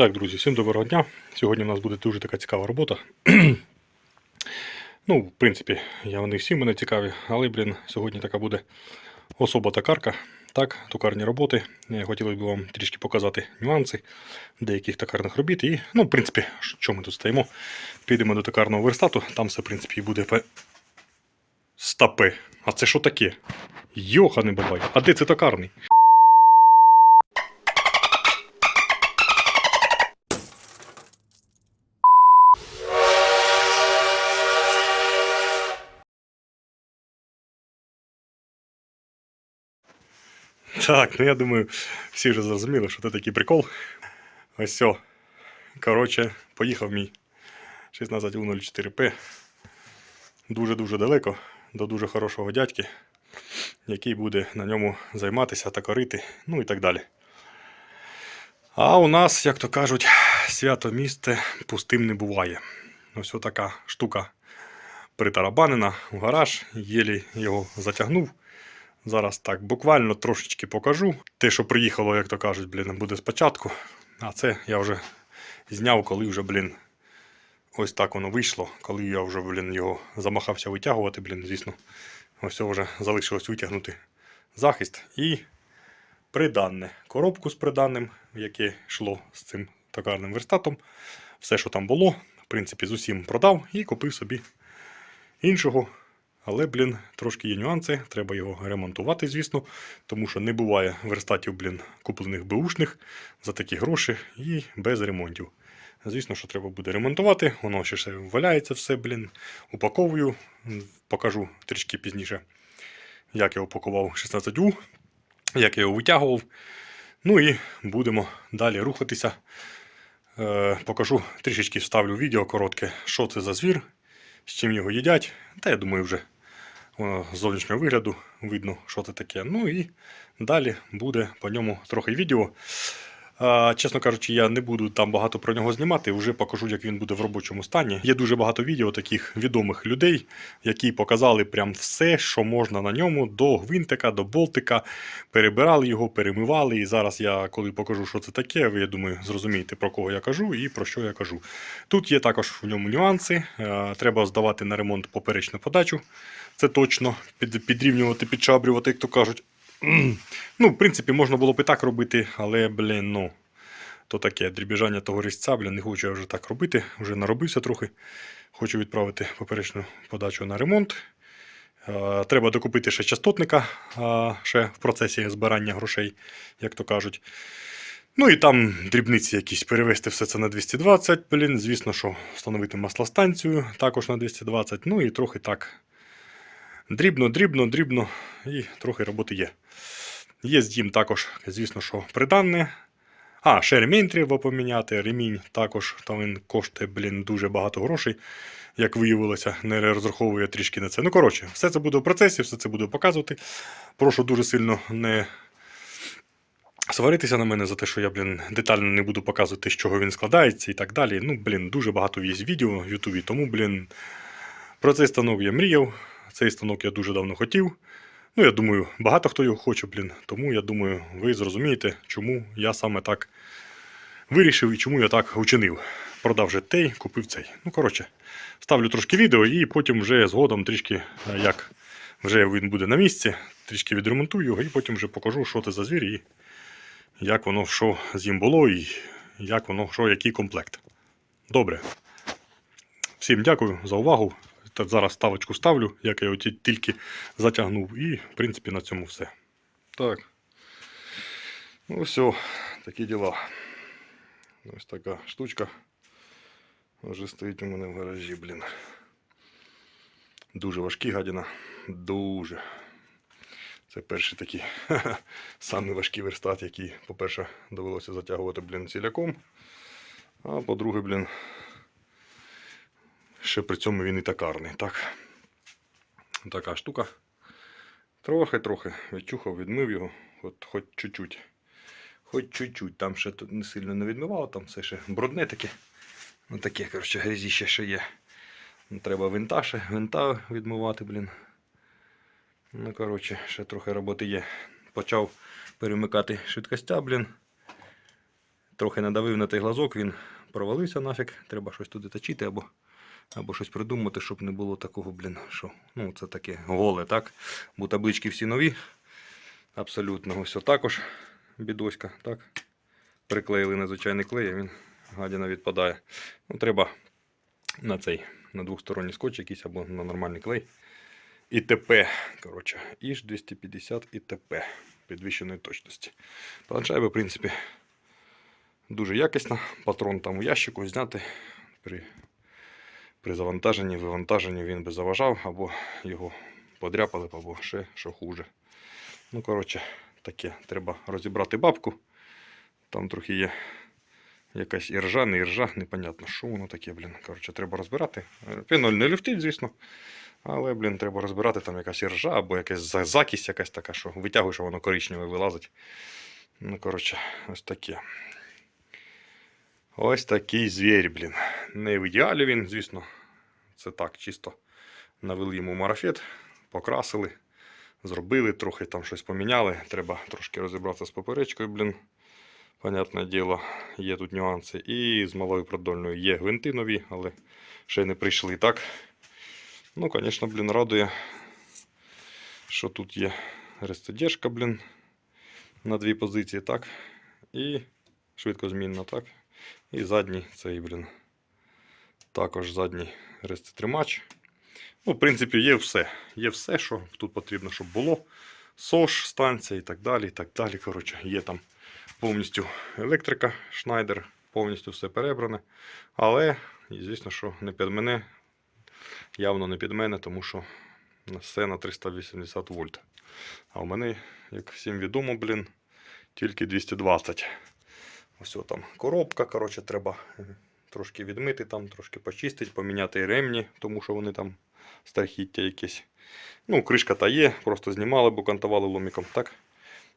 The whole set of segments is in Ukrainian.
Так, друзі, всім доброго дня. Сьогодні у нас буде дуже така цікава робота. ну, в принципі, я вони всі мене цікаві, але, блін, сьогодні така буде особа токарка. Так, токарні роботи. Хотілося б вам трішки показати нюанси деяких токарних робіт. І, ну, в принципі, що ми тут стоїмо? Підемо до токарного верстату, там все, в принципі, буде. пе- Стопи. А це що таке? Йоханий бабай. А де це токарний? Так, ну я думаю, всі вже зрозуміли, що це такий прикол. Ось все. Коротше, поїхав мій 16 у 04П. Дуже-дуже далеко до дуже хорошого дядьки, який буде на ньому займатися та корити, ну і так далі. А у нас, як то кажуть, свято місце пустим не буває. Ось така штука притарабанена в гараж, єлі його затягнув. Зараз так буквально трошечки покажу. Те, що приїхало, як то кажуть, блін, буде спочатку. А це я вже зняв, коли вже, блін, ось так воно вийшло. Коли я вже, блін, його замахався витягувати, блін, звісно, ось вже залишилось витягнути захист. І приданне. Коробку з приданним, яке йшло з цим токарним верстатом. Все, що там було, в принципі, з усім продав і купив собі іншого. Але, блін, трошки є нюанси, треба його ремонтувати, звісно, тому що не буває верстатів, блін, куплених беушних за такі гроші і без ремонтів. Звісно, що треба буде ремонтувати, воно ще все валяється все, блін, упаковую, покажу трішки пізніше, як я упакував 16У, як я його витягував. Ну і будемо далі рухатися. Е, покажу трішечки вставлю відео коротке, що це за звір, з чим його їдять. Та я думаю, вже зовнішнього вигляду видно, що це таке. Ну і далі буде по ньому трохи відео. Чесно кажучи, я не буду там багато про нього знімати, вже покажу, як він буде в робочому стані. Є дуже багато відео таких відомих людей, які показали прям все, що можна на ньому, до гвинтика, до болтика. Перебирали його, перемивали. І зараз я, коли покажу, що це таке, ви я думаю, зрозумієте, про кого я кажу і про що я кажу. Тут є також в ньому нюанси. Е, Треба здавати на ремонт поперечну подачу. Це точно під, підрівнювати, підшабрювати, як то кажуть. Ну, в принципі, можна було б і так робити, але, блін, ну, то таке дрібіжання того різця, блін, не хочу я вже так робити, вже наробився трохи. Хочу відправити поперечну подачу на ремонт. Треба докупити ще частотника ще в процесі збирання грошей, як то кажуть. Ну і там дрібниці якісь перевести все це на 220, блін. Звісно, що встановити маслостанцію також на 220. Ну і трохи так. Дрібно, дрібно, дрібно, і трохи роботи є. Є з також, звісно, що придане. А, ще ремінь треба поміняти. Ремінь також там він коштує, блін, дуже багато грошей. Як виявилося, не розраховує трішки на це. Ну, коротше, все це буде в процесі, все це буду показувати. Прошу дуже сильно не сваритися на мене за те, що я, блін, детально не буду показувати, з чого він складається і так далі. Ну, блін, дуже багато є відео в Ютубі, тому, блін, про цей станок я мріяв. Цей станок я дуже давно хотів. Ну, я думаю, багато хто його хоче, блін. Тому я думаю, ви зрозумієте, чому я саме так вирішив і чому я так учинив. Продав вже той, купив цей. Ну, коротше, ставлю трошки відео і потім вже згодом трішки, е, як вже він буде на місці, трішки відремонтую його і потім вже покажу, що це за звір і як воно що з ним було, і як воно, що, який комплект. Добре. Всім дякую за увагу. Та зараз ставочку ставлю, як я його тільки затягнув. І, в принципі, на цьому все. Так. Ну все, такі діла. Ось така штучка. Вже стоїть у мене в гаражі, блін. Дуже важкі гадіна. Дуже. Це перший такий самий важкий верстат, який, по-перше, довелося затягувати, блін, ціляком. А по-друге, блін, ще при цьому він і токарний. Так. Така штука. Трохи-трохи відчухав, відмив його, от хоч чуть-чуть. Хоч чуть-чуть. Там ще тут не сильно не відмивав, там все ще брудне таке. Ну таке, коротше, грязіще ще є. Ну, Треба винта ще, винта відмивати, блін. Ну, коротше, ще трохи роботи є. Почав перемикати швидкостя, блін. Трохи надавив на той глазок, він провалився нафіг. Треба щось туди точити або, або щось придумати, щоб не було такого, блін, що ну, це таке голе, так? Бо таблички всі нові. Абсолютно. Ось також бідоська, так? Приклеїли на звичайний клей, а він гадіна відпадає. Ну, треба на цей, на двосторонній скотч якийсь або на нормальний клей. ІТП, коротше, іж 250 ІТП підвищеної точності. Планшайба, в принципі, дуже якісна. Патрон там у ящику зняти. При, при завантаженні, вивантаженні він би заважав, або його подряпали, або ще що хуже. Ну, коротше, таке. Треба розібрати бабку. Там трохи є якась іржа, не іржа, непонятно, що воно таке, блін. Коротше, треба розбирати. Піноль не люфтить, звісно. Але, блін, треба розбирати там якась іржа або якась за- закись якась така, що витягуєш, а воно коричневе вилазить. Ну, коротше, ось таке. Ось такий звір, блін. Не в ідеалі він, звісно. Це так, чисто навели йому марафет, покрасили, зробили, трохи там щось поміняли. Треба трошки розібратися з поперечкою, блін. Понятне діло, є тут нюанси. І з малою продольною є гвинти нові, але ще не прийшли так. Ну, звісно, блін, радує, що тут є рестодержка, блін, на дві позиції, так. І швидкозмінна, так. І задній цей, блін. Також задній реститримач. Ну, в принципі, є все. Є все, що тут потрібно, щоб було. СОШ, станція і так далі. і так далі. Коротше, є там повністю електрика, Шнайдер, повністю все перебране. Але, звісно, що не під мене, явно не під мене, тому що все на 380 вольт. А у мене, як всім відомо, блін, тільки 220. Ось о, там коробка, коротше, треба е, трошки відмити, там, трошки почистити, поміняти ремні, тому що вони там страхіття якесь. Ну, кришка та є, просто знімали, бо кантували ломіком, так?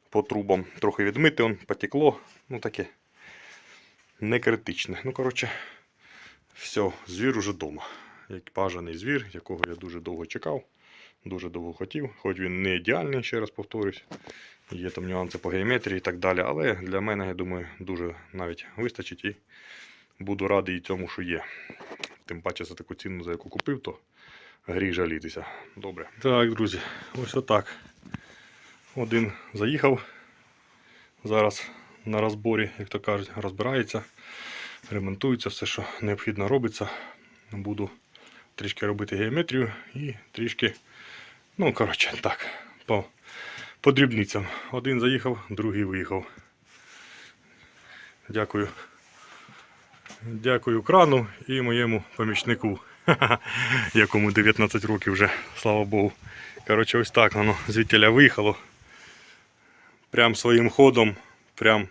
По трубам. Трохи відмити, он потекло. Ну таке не критичне. Ну, коротше, все, звір уже вдома. Як бажаний звір, якого я дуже довго чекав, дуже довго хотів. Хоч він не ідеальний, ще раз повторюсь. Є там нюанси по геометрії і так далі. Але для мене, я думаю, дуже навіть вистачить і буду радий цьому, що є. Тим паче за таку ціну, за яку купив, то гріх жалітися. Добре. Так, друзі, ось отак. Один заїхав. Зараз на розборі, як то кажуть, розбирається, ремонтується, все, що необхідно робиться. Буду трішки робити геометрію і трішки, ну, коротше, так, по, по дрібницям. Один заїхав, другий виїхав. Дякую. Дякую крану і моєму помічнику, якому 19 років вже, слава Богу. Коротше, ось так воно звідтіля виїхало. Прям своїм ходом, прям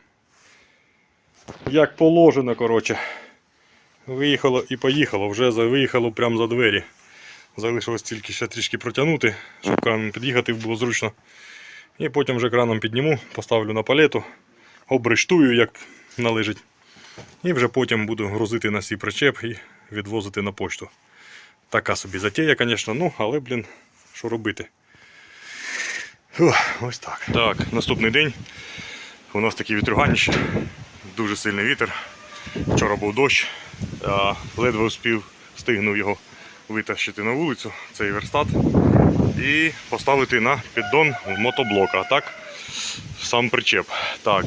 як положено, коротше. Виїхало і поїхало, вже виїхало прямо за двері. Залишилось тільки ще трішки протягнути, щоб краном під'їхати було зручно. І потім вже краном підніму, поставлю на палету, обрештую, як належить. І вже потім буду грузити на свій причеп і відвозити на почту. Така собі затія, звісно, ну, але, блін, що робити. Ось так. Так, наступний день. У нас такі вітрюганіще, дуже сильний вітер. Вчора був дощ, ледве успів встигнув його витащити на вулицю, цей верстат, і поставити на піддон мотоблока, так? Сам причеп. Так.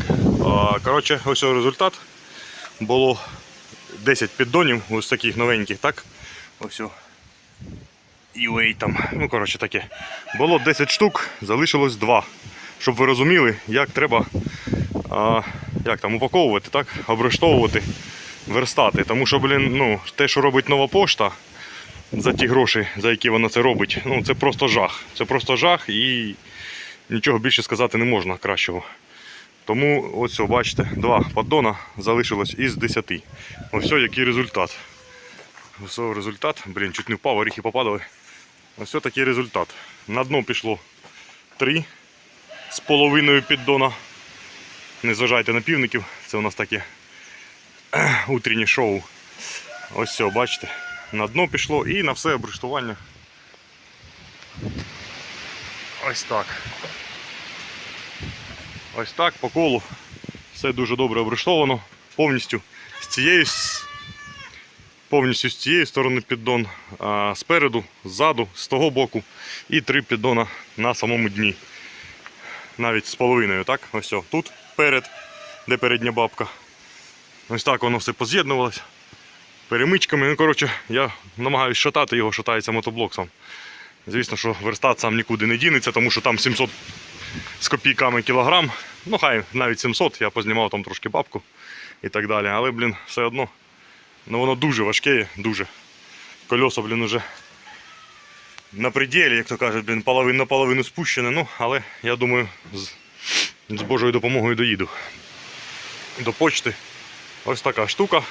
Коротше, ось результат. Було 10 піддонів, ось таких новеньких, так? Ось. UA там. Ну, коротше таке. Було 10 штук, залишилось 2. Щоб ви розуміли, як треба а, як там, упаковувати, так? обрештовувати верстати. Тому що, блін, ну, те, що робить нова пошта за ті гроші, за які вона це робить, ну, це просто жах. Це просто жах і нічого більше сказати не можна кращого. Тому ось, бачите, два поддона залишилось із 10. Ось який результат. Ось результат. Блін, чуть не впав, оріхи попадали. Ось такий результат. На дно пішло 3 з половиною піддона. Не зважайте на півників, це у нас таке ех, шоу. Ось все, бачите, на дно пішло і на все обрештування. Ось так. Ось так по колу. Все дуже добре обрештовано. повністю з цієї повністю з цієї сторони піддон, а спереду, ззаду, з того боку і три піддона на самому дні. Навіть з половиною, так? Ось о, тут перед, де передня бабка. Ось так воно все поз'єднувалося. Перемичками. Ну, коротше, я намагаюся шатати його, шатається мотоблок сам. Звісно, що верстат сам нікуди не дінеться, тому що там 700 з копійками кілограм. Ну, хай навіть 700, я познімав там трошки бабку і так далі. Але, блін, все одно. Ну воно дуже важке, дуже. Кольоса, блін, уже на пределі, як то кажуть, блін, половину на половину спущене. Ну, але я думаю, з, з Божою допомогою доїду. До почти. Ось така штука.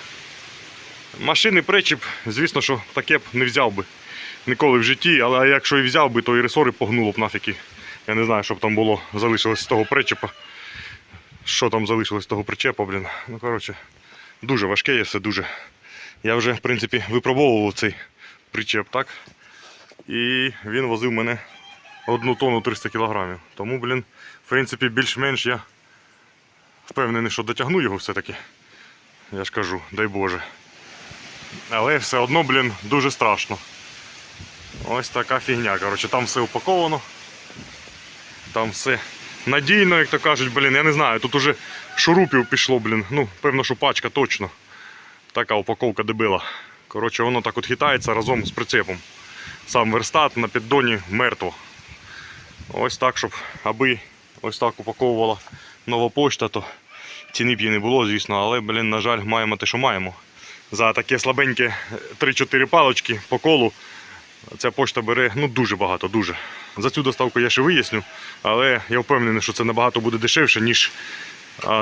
Машини причіп, звісно, що таке б не взяв би ніколи в житті, але якщо і взяв би, то і ресори погнуло б нафіки. Я не знаю, що б там було, залишилось з того причепа. Що там залишилось з того причепа, блін. Ну, коротше, дуже важке є все дуже. Я вже, в принципі, випробовував цей причеп, так? І він возив мене одну тонну 300 кілограмів. Тому, блін, в принципі, більш-менш я впевнений, що дотягну його все-таки. Я ж кажу, дай Боже. Але все одно, блін, дуже страшно. Ось така фігня. Коротше, там все упаковано. Там все надійно, як то кажуть, блін, я не знаю, тут уже шурупів пішло, блін. Ну, певно, що пачка точно. Така упаковка дебила. Коротше, воно так от хитається разом з прицепом. Сам верстат на піддоні мертво. Ось так, щоб аби ось так упаковувала нова пошта, то ціни б їй не було, звісно, але, блін, на жаль, маємо те, що маємо. За таке слабеньке 3-4 палочки по колу ця пошта бере ну, дуже багато, дуже. За цю доставку я ще виясню, але я впевнений, що це набагато буде дешевше, ніж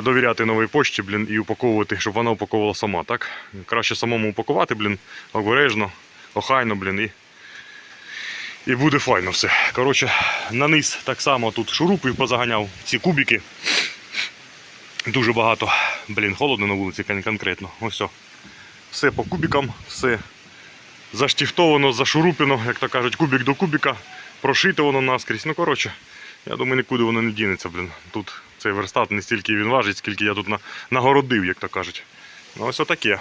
довіряти новій пошті, блін, і упаковувати, щоб вона упаковувала сама. Так? Краще самому упакувати, блін, обережно, охайно, блін, і, і буде файно все. Коротше, на низ так само тут шурупів позаганяв, ці кубики. Дуже багато. Блін, холодно на вулиці конкретно. Ось все. Все по кубікам, все заштіфтовано, зашурупено, як то кажуть, кубік до кубіка, прошито воно наскрізь. Ну, коротше, я думаю, нікуди воно не дінеться, блін. Тут цей верстат не стільки він важить, скільки я тут на, нагородив, як то кажуть. Ну, ось отаке.